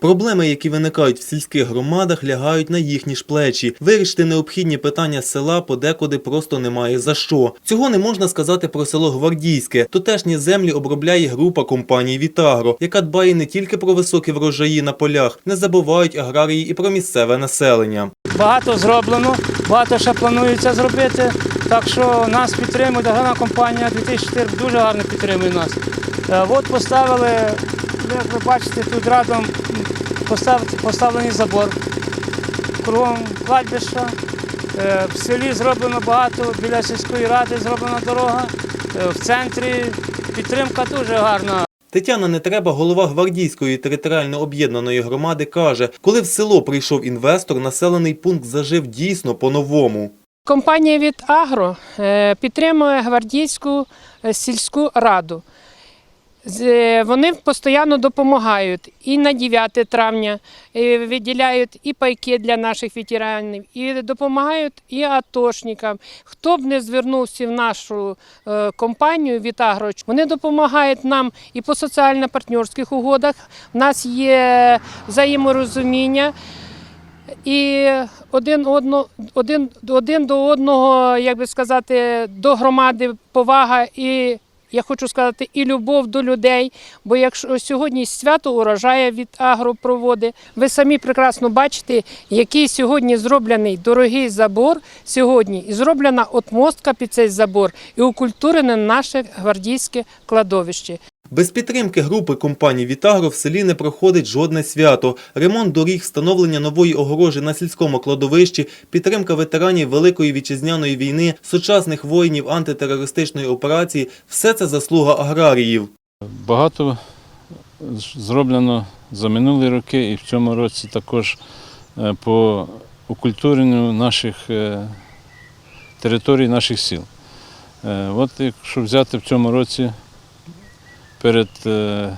Проблеми, які виникають в сільських громадах, лягають на їхні ж плечі. Вирішити необхідні питання села подекуди просто немає за що. Цього не можна сказати про село Гвардійське. Тутешні землі обробляє група компаній Вітагро, яка дбає не тільки про високі врожаї на полях, не забувають аграрії і про місцеве населення. Багато зроблено, багато ще планується зробити. Так що нас підтримує аграрна компанія 2004 дуже гарно підтримує нас. Е, От поставили, як ви бачите, тут радом поставлений забор кругом кладбища. Е, В селі зроблено багато, біля сільської ради зроблена дорога. Е, В центрі підтримка дуже гарна. Тетяна Нетреба, голова Гвардійської територіально об'єднаної громади, каже, коли в село прийшов інвестор, населений пункт зажив дійсно по-новому. Компанія від Агро е, підтримує гвардійську сільську раду. Е, Вони постійно допомагають і на 9 травня е, виділяють і пайки для наших ветеранів, і допомагають і атошникам. Хто б не звернувся в нашу е, компанію від Агро, вони допомагають нам і по соціально-партнерських угодах. У нас є взаєморозуміння. І один, одно, один, один до одного, як би сказати, до громади повага і я хочу сказати, і любов до людей. Бо якщо сьогодні свято урожає від агропроводи, ви самі прекрасно бачите, який сьогодні зроблений дорогий забор сьогодні, і зроблена отмостка під цей забор, і укультурене наше гвардійське кладовище. Без підтримки групи компаній Вітагро в селі не проходить жодне свято. Ремонт доріг, встановлення нової огорожі на сільському кладовищі, підтримка ветеранів Великої вітчизняної війни, сучасних воїнів антитерористичної операції – все це заслуга аграріїв. Багато зроблено за минулі роки і в цьому році також е, по окультуренню наших е, територій, наших сіл. Е, От якщо взяти в цьому році перед е,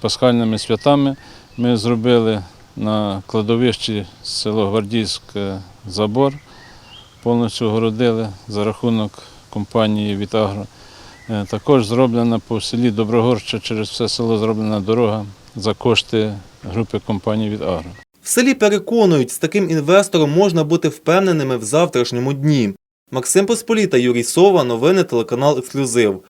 пасхальними святами, ми зробили на кладовищі село Гвардійське забор, повністю огородили за рахунок компанії Вітагро. Е, Також зроблена по селі Доброгорща через все село зроблена дорога за кошти групи компанії від Агро. В селі переконують, з таким інвестором можна бути впевненими в завтрашньому дні. Максим Посполіта, Юрій Сова, новини телеканал Ексклюзив.